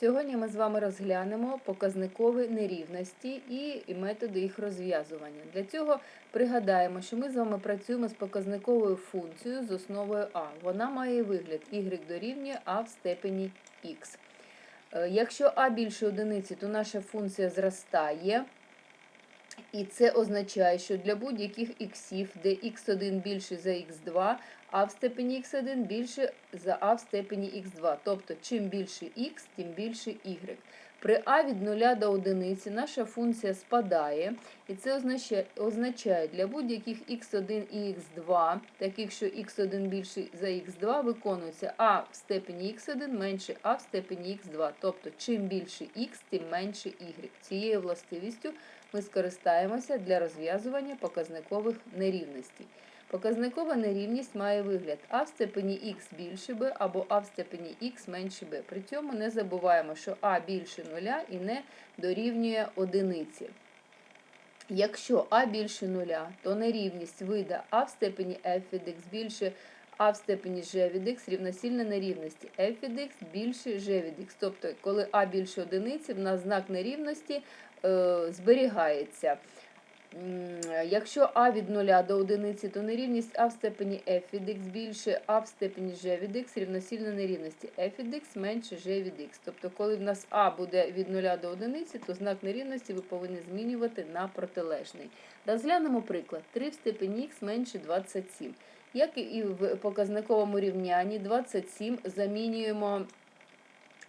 Сьогодні ми з вами розглянемо показникові нерівності і методи їх розв'язування. Для цього пригадаємо, що ми з вами працюємо з показниковою функцією з основою а. Вона має вигляд y дорівнює а в степені х. Е, Якщо а більше одиниці, то наша функція зростає. І це означає, що для будь-яких іксів, де х1 більше за х2, а в степені х1 більше за а в степені х2. Тобто, чим більше х, тим більше y. При а від 0 до 1 наша функція спадає, і це означає, означає для будь-яких х1 і х2, таких що х1 більше за х2, виконується а в степені х1 менше а в степені х2. Тобто, чим більше х, тим менше y. Цією властивістю ми скористаємося для розв'язування показникових нерівностей. Показникова нерівність має вигляд а в степені х більше b або а в степені х менше b. При цьому не забуваємо, що а більше нуля і не дорівнює одиниці. Якщо а більше нуля, то нерівність вида а в степені f від x більше а в степені g від x рівносильна нерівності f від x більше g від x. Тобто, коли а більше одиниці, в нас знак нерівності е, зберігається. Якщо а від 0 до 1, то нерівність а в степені f від x більше а в степені g від x рівносильна нерівності f від x менше g від x. Тобто, коли в нас а буде від 0 до 1, то знак нерівності ви повинні змінювати на протилежний. Розглянемо приклад. 3 в степені х менше 27. Як і в показниковому рівнянні, 27 замінюємо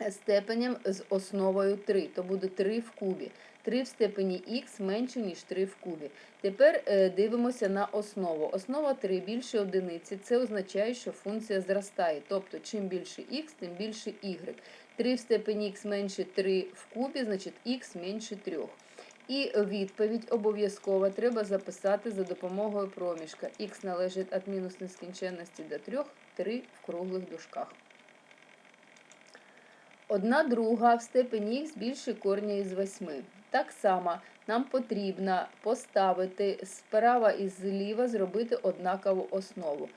степенем з основою 3, то буде 3 в кубі. 3 в степені х менше, ніж 3 в кубі. Тепер е, дивимося на основу. Основа 3 більше одиниці, це означає, що функція зростає. Тобто, чим більше х, тим більше y. 3 в степені х менше 3 в кубі, значить х менше 3. І відповідь обов'язково треба записати за допомогою проміжка. х належить від мінус нескінченності до 3, 3 в круглих дужках. Одна друга в степені х більше корня із 8. Так само нам потрібно поставити справа і зліва зробити однакову основу.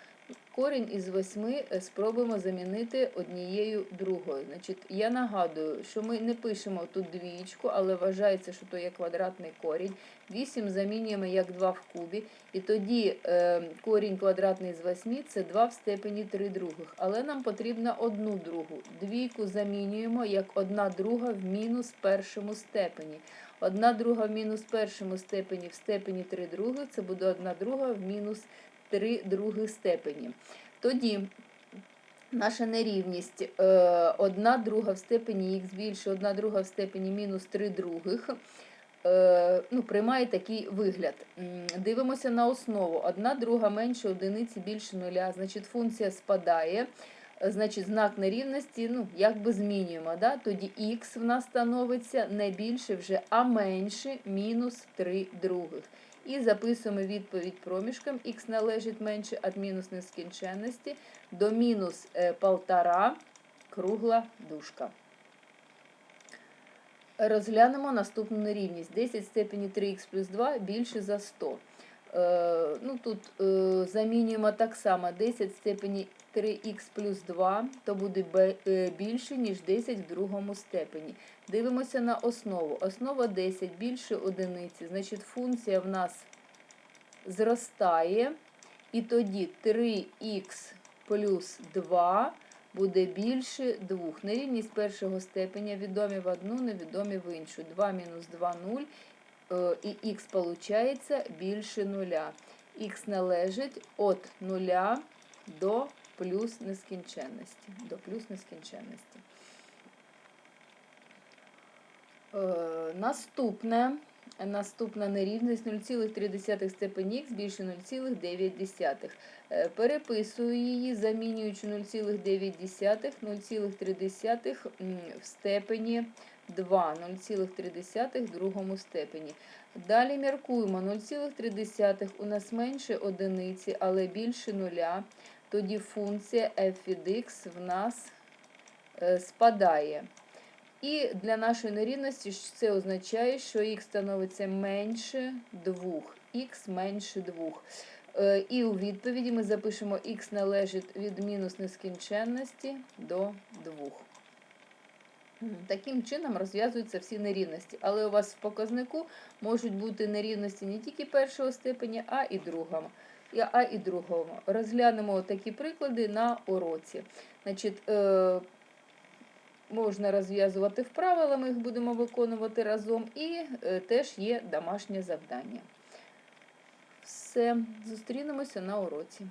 Корінь із 8 спробуємо замінити однією другою. Значить, Я нагадую, що ми не пишемо тут двієчку, але вважається, що то є квадратний корінь. 8 замінюємо як 2 в кубі. І тоді е, корінь квадратний з 8 це 2 в степені 3 других. Але нам потрібно одну другу. Двійку замінюємо як 1 друга в мінус першому степені. Одна друга в мінус першому степені в степені 3 других, це буде 1 друга в мінус 3 других степені. Тоді наша нерівність 1 друга в степені х більше 1 друга в степені мінус 3 других е, ну, приймає такий вигляд. Дивимося на основу. 1 друга менше одиниці більше нуля, значить функція спадає. Е, Значить, знак нерівності, ну, якби змінюємо. Да? Тоді х в нас становиться не більше вже, а менше мінус 3 других. І записуємо відповідь проміжком. х належить менше від мінус нескінченності до мінус е, полтора кругла дужка. Розглянемо наступну нерівність. 10 в степені 3х плюс 2 більше за 100. Е, ну, тут е, замінюємо так само 10 в степені 3х плюс 2, то буде е, більше, ніж 10 в другому степені. Дивимося на основу. Основа 10 більше одиниці, значить функція в нас зростає. І тоді 3х плюс 2 буде більше 2. Нерівність першого степеня відомі в одну, невідомі в іншу. 2 мінус 2 0. Е, І х получається більше нуля. Х належить від нуля до плюс нескінченності. До плюс нескінченності. Е, Наступне. Наступна нерівність 0,3 степені х більше 0,9. Е, Переписую її, замінюючи 0,9, 0,3 в степені 2, 0,3 в другому степені. Далі міркуємо 0,3 у нас менше одиниці, але більше нуля. Тоді функція f від x в нас е, спадає. І для нашої нерівності це означає, що х становиться менше 2. х менше 2. Е, І у відповіді ми запишемо х належить від мінус нескінченності до 2. Таким чином розв'язуються всі нерівності. Але у вас в показнику можуть бути нерівності не тільки першого степеня, а і другого. А і другого. Розглянемо такі приклади на уроці. Значить, е, можна розв'язувати вправи, але ми їх будемо виконувати разом. І е, теж є домашнє завдання. Все, зустрінемося на уроці.